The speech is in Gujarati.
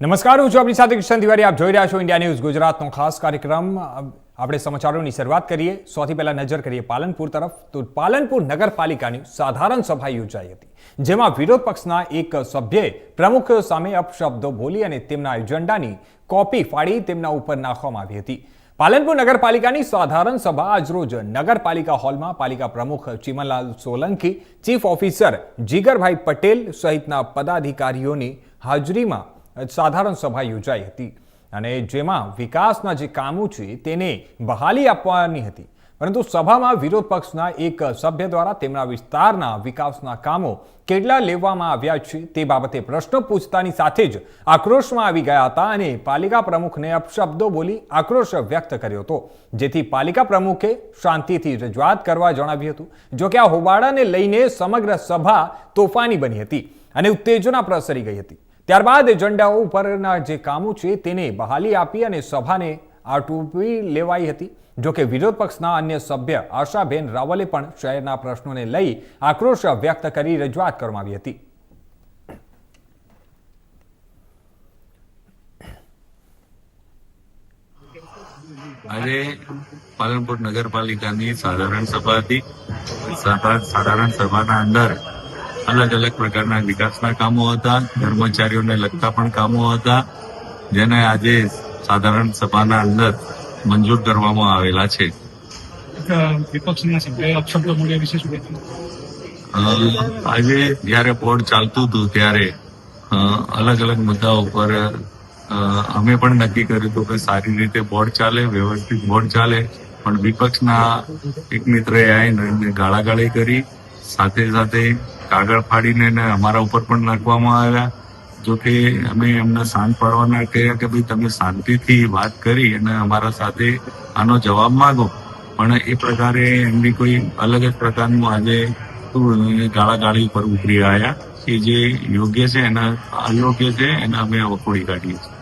નમસ્કાર, હું છું આપણી સાથે કિશન તિવારી. આપ જોઈ રહ્યા છો ઇન્ડિયા ન્યૂઝ ગુજરાતનો ખાસ કાર્યક્રમ. આપણે સમાચારોની શરૂઆત કરીએ. સૌથી પહેલા નજર કરીએ પાલનપુર તરફ. તો પાલનપુર નગરપાલિકાની સાધારણ સભા યોજાઈ હતી, જેમાં વિરોધ પક્ષના એક સભ્યે પ્રમુખ સામે અપશબ્દો બોલી અને તેમના એજન્ડાની કોપી ફાડી તેમના ઉપર નાખવામાં આવી હતી. પાલનપુર નગરપાલિકાની સાધારણ સભા આજરોજ નગરપાલિકા હોલમાં પાલિકા પ્રમુખ ચિમનલાલ સોલંકી, ચીફ ઓફિસર જીગરભાઈ પટેલ સહિતના પદાધિકારીઓની હાજરીમાં સાધારણ સભા યોજાઈ હતી. અને જેમાં વિકાસના જે કામો છે, તેને બહાલી આપવાની હતી. પરંતુ સભામાં વિરોધ પક્ષના એક સભ્ય દ્વારા તેમના વિસ્તારના વિકાસના કામો કેટલા લેવામાં આવ્યા છે, તે બાબતે પ્રશ્ન પૂછતાની સાથે જ આક્રોશમાં આવી ગયા હતા અને પાલિકા પ્રમુખને અપશબ્દો બોલી આક્રોશ વ્યક્ત કર્યો હતો. જેથી પાલિકા પ્રમુખે શાંતિથી રજૂઆત કરવા જણાવ્યું હતું. જોકે આ હોબાળાને લઈને સમગ્ર સભા તોફાની બની હતી અને ઉત્તેજના પ્રસરી ગઈ હતી. ત્યારબાદ એજન્ડાઓ ઉપરના જે કામો છે તેને બહાલી આપી અને સભાને આટોપી લેવાઈ હતી. જોકે વિરોધ પક્ષના અન્ય સભ્ય આશાબેન રાવલે પણ શહેરના પ્રશ્નોને લઈ આક્રોશ વ્યક્ત કરી રજૂઆત કરવામાં આવી હતી. આજે પાલનપુર નગરપાલિકાની સાધારણ સભા હતી સાધારણ સભાના અંદર અલગ અલગ પ્રકારના વિકાસના કામો હતા. કર્મચારીઓને લગતા પણ કામો હતા જેને આજે સાધારણ સભાના અંદર મંજૂર કરવામાં આવેલા છે. આજે જયારે બોર્ડ ચાલતું હતું ત્યારે અલગ અલગ મુદ્દાઓ પર અમે પણ નક્કી કર્યું હતું કે સારી રીતે બોર્ડ ચાલે વ્યવસ્થિત બોર્ડ ચાલે. પણ વિપક્ષના એક મિત્રએ આવીને ગાળાગાળી કરી. સાથે સાથે કાગળ ફાડીને એને અમારા ઉપર પણ નાખવામાં આવ્યા. જો કે અમે એમને શાંત પાડવાના કહ્યા કે ભાઈ તમે શાંતિથી વાત કરી અને અમારા સાથે આનો જવાબ માંગો. પણ એ પ્રકારે એમની કોઈ અલગ જ પ્રકારનું આજે ગાળાગાળી પર ઉતરી આવ્યા. કે જે યોગ્ય છે, એના અયોગ્ય છે, એના અમે વખોડી કાઢીએ છીએ.